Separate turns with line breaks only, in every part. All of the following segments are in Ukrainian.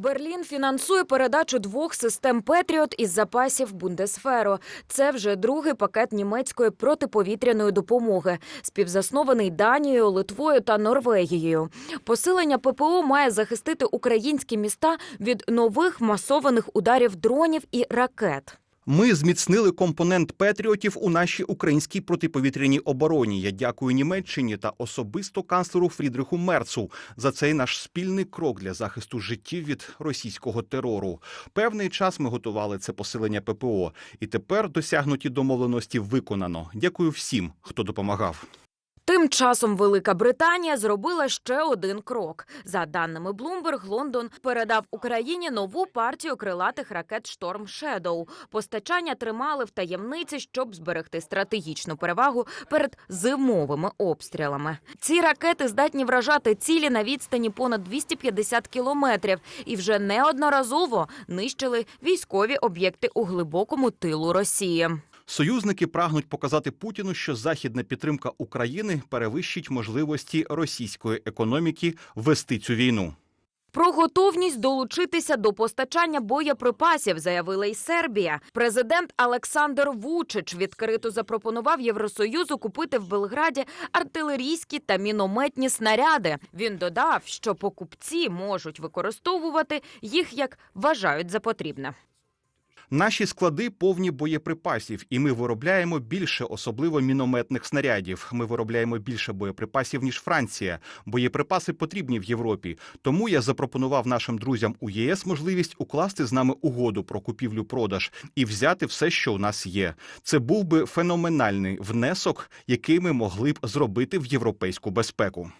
Берлін фінансує передачу двох систем Петріот із запасів Бундесферу. Це вже другий пакет німецької протиповітряної допомоги, співзаснований Данією, Литвою та Норвегією. Посилення ППО має захистити українські міста від нових масованих ударів дронів і ракет.
Ми зміцнили компонент Петріотів у нашій українській протиповітряній обороні. Я дякую Німеччині та особисто канцлеру Фрідриху Мерцу за цей наш спільний крок для захисту життів від російського терору. Певний час ми готували це посилення ППО, і тепер досягнуті домовленості виконано. Дякую всім, хто допомагав.
Тим часом Велика Британія зробила ще один крок. За даними Bloomberg, Лондон передав Україні нову партію крилатих ракет Шторм Шедоу. Постачання тримали в таємниці, щоб зберегти стратегічну перевагу перед зимовими обстрілами. Ці ракети здатні вражати цілі на відстані понад 250 кілометрів і вже неодноразово нищили військові об'єкти у глибокому тилу Росії.
Союзники прагнуть показати Путіну, що західна підтримка України перевищить можливості російської економіки вести цю війну.
Про готовність долучитися до постачання боєприпасів заявила й Сербія. Президент Олександр Вучич відкрито запропонував Євросоюзу купити в Белграді артилерійські та мінометні снаряди. Він додав, що покупці можуть використовувати їх як вважають за потрібне.
Наші склади повні боєприпасів, і ми виробляємо більше, особливо мінометних снарядів. Ми виробляємо більше боєприпасів ніж Франція. Боєприпаси потрібні в Європі. Тому я запропонував нашим друзям у ЄС можливість укласти з нами угоду про купівлю-продаж і взяти все, що у нас є. Це був би феноменальний внесок, який ми могли б зробити в європейську безпеку.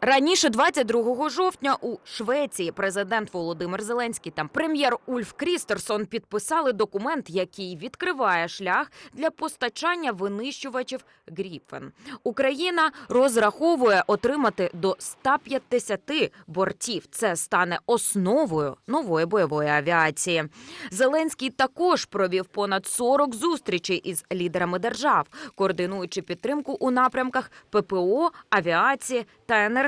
Раніше, 22 жовтня, у Швеції президент Володимир Зеленський та прем'єр Ульф Крістерсон підписали документ, який відкриває шлях для постачання винищувачів Гріпфен. Україна розраховує отримати до 150 бортів. Це стане основою нової бойової авіації. Зеленський також провів понад 40 зустрічей із лідерами держав, координуючи підтримку у напрямках ППО, авіації та енергетики.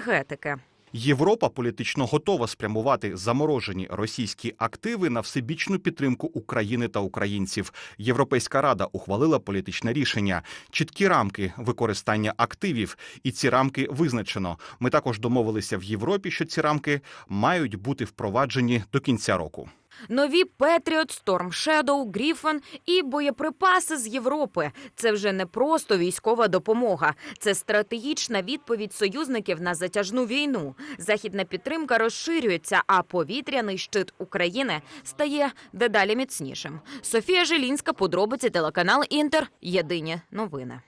Європа політично готова спрямувати заморожені російські активи на всебічну підтримку України та українців. Європейська рада ухвалила політичне рішення, чіткі рамки використання активів, і ці рамки визначено. Ми також домовилися в Європі, що ці рамки мають бути впроваджені до кінця року.
Нові Петріот, Storm Shadow, Гріфен і боєприпаси з Європи. Це вже не просто військова допомога, це стратегічна відповідь союзників на затяжну війну. Західна підтримка розширюється, а повітряний щит України стає дедалі міцнішим. Софія Желінська, подробиці телеканал Інтер. Єдині новини.